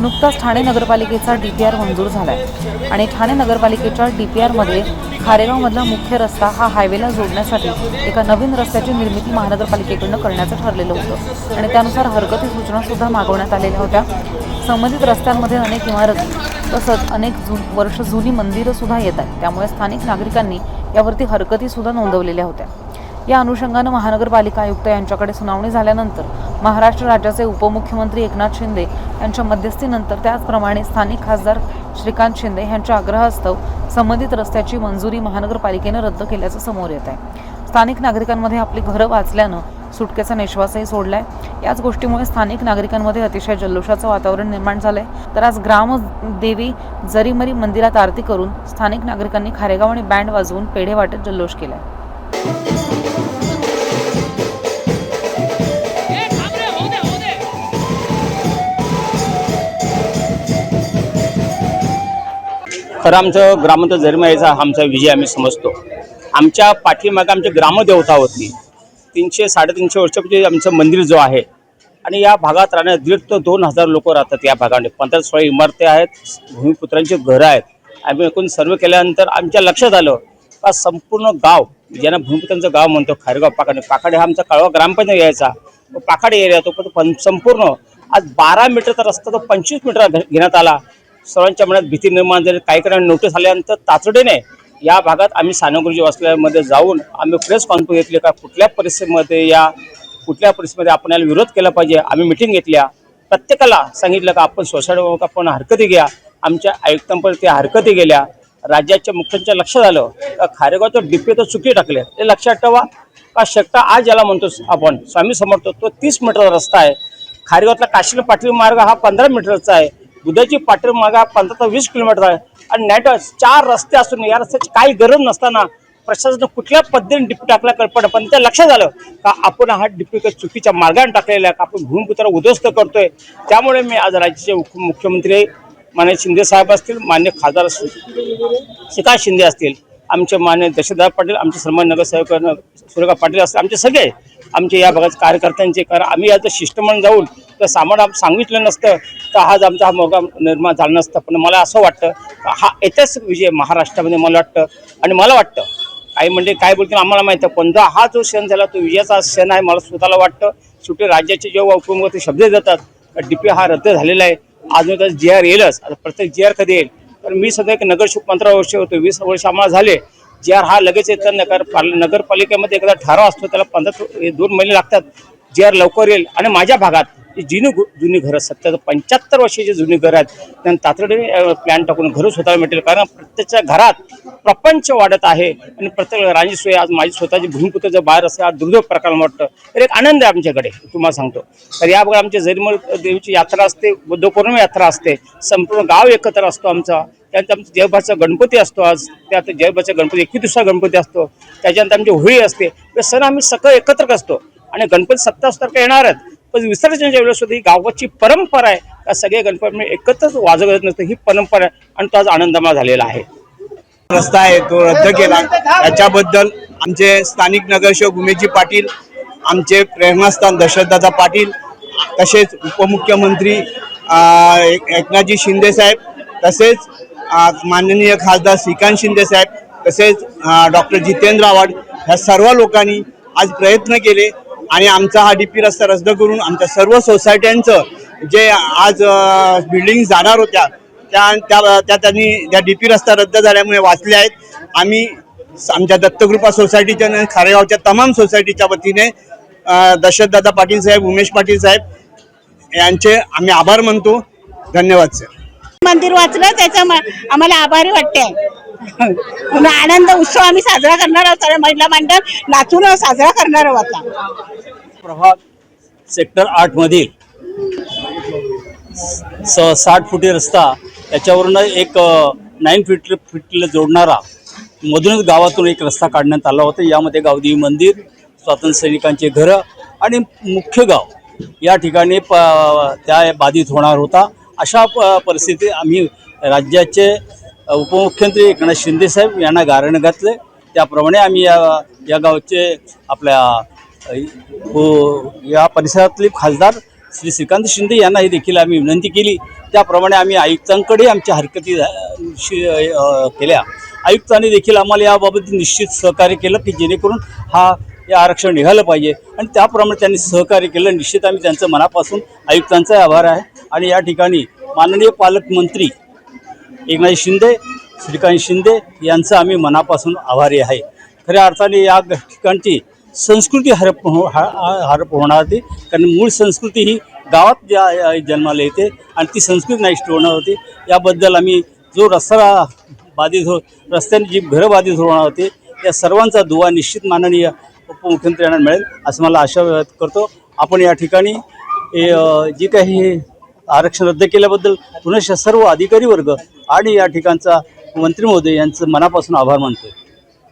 नुकताच ठाणे नगरपालिकेचा D P R मंजूर झाला आहे आणि ठाणे नगरपालिकेच्या डी पी आरमध्ये खारेगावमधला मुख्य रस्ता हा हायवेला जोडण्यासाठी एका नवीन रस्त्याची निर्मिती महानगरपालिकेकडनं करण्याचं ठरलेलं होतं. आणि त्यानुसार हरकती सूचनासुद्धा मागवण्यात आलेल्या होत्या. संबंधित रस्त्यांमध्ये अनेक इमारती तसंच अनेक जु वर्ष जुनी मंदिरंसुद्धा येत आहेत. त्यामुळे स्थानिक नागरिकांनी यावरती हरकतीसुद्धा नोंदवलेल्या होत्या. या अनुषंगानं महानगरपालिका आयुक्त यांच्याकडे सुनावणी झाल्यानंतर महाराष्ट्र राज्याचे उपमुख्यमंत्री एकनाथ शिंदे यांच्या मध्यस्थीनंतर त्याचप्रमाणे स्थानिक खासदार श्रीकांत शिंदे यांच्या आग्रहास्तव संबंधित रस्त्याची मंजुरी महानगरपालिकेनं रद्द केल्याचं समोर येत आहे. स्थानिक नागरिकांमध्ये आपली घरं वाचल्यानं सुटकेचा निश्वासही सोडलाय. याच गोष्टीमुळे स्थानिक नागरिकांमध्ये अतिशय जल्लोषाचं वातावरण निर्माण झालंय. तर आज ग्रामदेवी जरीमरी मंदिरात आरती करून स्थानिक नागरिकांनी खारेगाव आणि बँड वाजवून पेढे वाटत जल्लोष केलाय. खरं आमचं ग्रामचा जन्म यायचा आमचा विजय आम्ही समजतो. आमच्या पाठीमागे आमच्या ग्रामदेवता होती. तीनशे साडेतीनशे वर्षापूर्वी म्हणजे आमचं मंदिर जो आहे आणि या भागात राहण्या दीड ते दोन हजार लोक राहतात या भागामध्ये. पंधरा सोळा इमारती आहेत भूमिपुत्रांची घरं आहेत. आम्ही एकूण सर्व केल्यानंतर आमच्या लक्षात आलं का संपूर्ण गाव ज्यांना भूमिपुत्रांचं गाव म्हणतो खारगाव पाखाडे पाखाडे हा आमचा कळवा ग्रामपंचायत यायचा. पाखाडे एरिया तो पण- पण संपूर्ण आज बारा मीटरचा रस्ता तो पंचवीस मीटर घे- घेण्यात आला. सर्वांच्या मनात भीती निर्माण झाली. काही काही नोटीस आल्यानंतर तातडीने या भागात आम्ही सानगुरुजी वाचल्यामध्ये जाऊन आम्ही प्रेस कॉन्फरन्स घेतली का कुठल्या परिस्थितीमध्ये या कुठल्या परिस्थितीमध्ये आपण याला विरोध केला पाहिजे? आम्ही मिटिंग घेतल्या. प्रत्येकाला सांगितलं का आपण सोसायटी आपण हरकती घ्या. आमच्या आयुक्तांपर्यंत त्या हरकती गेल्या. राज्याच्या मुख्यांच्या लक्षात आलं का खारेगावचं डिपे तर चुकी टाकले. ते लक्षात ठेवा का शकता आज ज्याला म्हणतो आपण. स्वामी समर्थ तो तीस मीटरचा रस्ता आहे. खारेगावातला काशील पाटील मार्ग हा पंधरा मीटरचा आहे. उद्याची पाटील पंधरा ते वीस किलोमीटर आहे. आणि नॅट चार रस्ते असून या रस्त्याची काही गरज नसताना प्रशासनानं कुठल्या पद्धतीने डिपी टाकला कल्पना पण त्या लक्षात आलं का आपण हा डिपी काही चुकीच्या मार्गाने टाकलेला आहे आपण भूमिपुत्र उद्ध्वस्त करतोय. त्यामुळे मी आज राज्याचे उप- मुख्यमंत्री मान्य शिंदे साहेब असतील मान्य खासदार श्रीकांत शिंदे असतील आमचे मान्य दशरथ पाटील आमचे सन्मान नगरसेवक सुरेखा पाटील असतील आमचे सगळे आमचे या भागात कार्यकर्त्यांचे कारण आम्ही याचं शिष्टमंडळ जाऊन तर सामान आम- सांगितलं नसतं. तर आज आमचा हा मोगा निर्माण झाला नसतं. पण मला असं वाटतं हा ऐतिहासिक विजय महाराष्ट्रामध्ये मला वाटतं. आणि मला वाटतं काही म्हणजे काय बोलतील आम्हाला माहिती आहे. पण हा जो क्षण झाला तो विजयाचा क्षण आहे मला स्वतःला वाटतं. शेवटी राज्याचे जेव्हा उपमुख्यमंत्री शब्द देतात डीपी हा रद्द झालेला आहे. अजून त्याचा जी आर येईलच. आता प्रत्येक जी आर कधी येईल? तर मी सध्या एक नगरसेवक पंधरा वर्ष होतो वीस वर्ष आम्हाला झाले. जी आर हा लगेच येत नगर पाल- नगरपालिकेमध्ये एकदा ठराव असतो त्याला पंधरा दोन महिने लागतात जी आर लवकर येईल. आणि माझ्या भागात जुनी गु- जुनी घरं सत्तर पंच्याहत्तर वर्षाची जुनी घरं आहेत त्यांना तातडीने प्लॅन टाकून घरं स्वतःला मिळतील कारण प्रत्येकच्या घरात प्रपंच वाढत आहे. आणि प्रत्येक राणी सोय आज माझी स्वतःची भूमिपुत्र जर बाहेर असेल आज दुर्दैव प्रकार वाटतं. तर एक आनंद आहे आमच्याकडे तुम्हाला सांगतो. तर या भागात आमच्या जरीमल देवीची यात्रा असते बुद्ध पौर्णिमा यात्रा असते. संपूर्ण गाव एकत्र असतो आमचा. त्यानंतर आमचा जयभाचा गणपती असतो आज. त्यात जयभाचा गणपती एकवीस दिवसा गणपती असतो. त्याच्यानंतर आमची होळी असते. तर सण आम्ही सगळं एकत्र असतो आणि गणपती सत्तावीस तारखा येणार आहेत. पण विसर्जनाच्या वेळेस सुद्धा ही गावाची परंपरा आहे. का सगळे गणपती एकत्रच वाजवत नसतं. ही परंपरा आहे. आणि तो आज आनंदमय झालेला आहे. रस्ता आहे. तो रद्द केला. त्याच्याबद्दल आमचे स्थानिक नगरसेवक उमेशजी पाटील आमचे प्रेरणास्थान दशरथदादा पाटील तसेच उपमुख्यमंत्री एक- एकनाथजी शिंदे साहेब तसेच माननीय खासदार श्रीकांत शिंदे साहेब तसेच डॉक्टर जितेंद्र आव्हाड ह्या सर्व लोकांनी आज प्रयत्न केले आणि आमचा हा डी पी रस्ता रद्द करून आमच्या सर्व सोसायट्यांचं जे आज बिल्डिंग जाणार होत्या त्या त्या त्या त्यांनी त्या डी पी रस्ता रद्द झाल्यामुळे वाचले आहेत. आम्ही स- आमच्या दत्तकृपा सोसायटीच्या खारेगावच्या तमाम सोसायटीच्या वतीने दशरथदादा पाटील साहेब उमेश पाटील साहेब यांचे आम्ही आभार मानतो. धन्यवाद सर मंदिर वाचलं त्याच्या आम्हाला आभारी वाटते आनंद उत्सव आम्ही साजरा करणार आहोत महिला मंडळ नाचून साजरा करणार आहोत प्रभाग सेक्टर आठमधील स साठ फुटी रस्ता त्याच्यावरून एक नाईन फीट फीटला जोडणारा मधूनच गावातून एक रस्ता काढण्यात आला होता. यामध्ये गावदेवी मंदिर स्वातंत्र्य सैनिकांचे घरं आणि मुख्य गाव या ठिकाणी प त्या बाधित होणार होता. अशा प परिस्थितीत आम्ही राज्याचे उपमुख्यमंत्री एकनाथ शिंदेसाहेब यांना गारण घातले. त्याप्रमाणे आम्ही या या गावचे आपल्या हो, या परिसरातले खासदार श्री श्रीकांत शिंदे यांनाही देखील आम्ही विनंती केली. त्याप्रमाणे आम्ही आयुक्तांकडे आमच्या हरकती केल्या. आयुक्तांनी देखील आम्हाला याबाबत निश्चित सहकार्य केलं की जेणेकरून हा हे आरक्षण निघालं पाहिजे. आणि त्याप्रमाणे त्यांनी सहकार्य केलं. निश्चित आम्ही त्यांचं मनापासून आयुक्तांचा आभार आहे. आणि या ठिकाणी माननीय पालकमंत्री एकनाथ शिंदे श्रीकांत शिंदे यांचं आम्ही मनापासून आभारी आहे. खऱ्या अर्थाने या ठिकाणची संस्कृती हरप हो- हरप होणार होती. कारण मूळ संस्कृती ही गावात ज्या जन्माला येते आणि ती संस्कृती नाहीष्ट होणार होती. याबद्दल आम्ही जो रस्ता बाधित हो रस्त्याने जी घरं बाधित होणार होते या सर्वांचा दुवा निश्चित माननीय उपमुख्यमंत्री यांना मिळेल असं मला आशा व्यक्त करतो. आपण या ठिकाणी जी काही आरक्षण रद्द केल्याबद्दल पुनश सर्व अधिकारी वर्ग आणि या ठिकाणचा मंत्री महोदय यांचं मनापासून आभार मानतो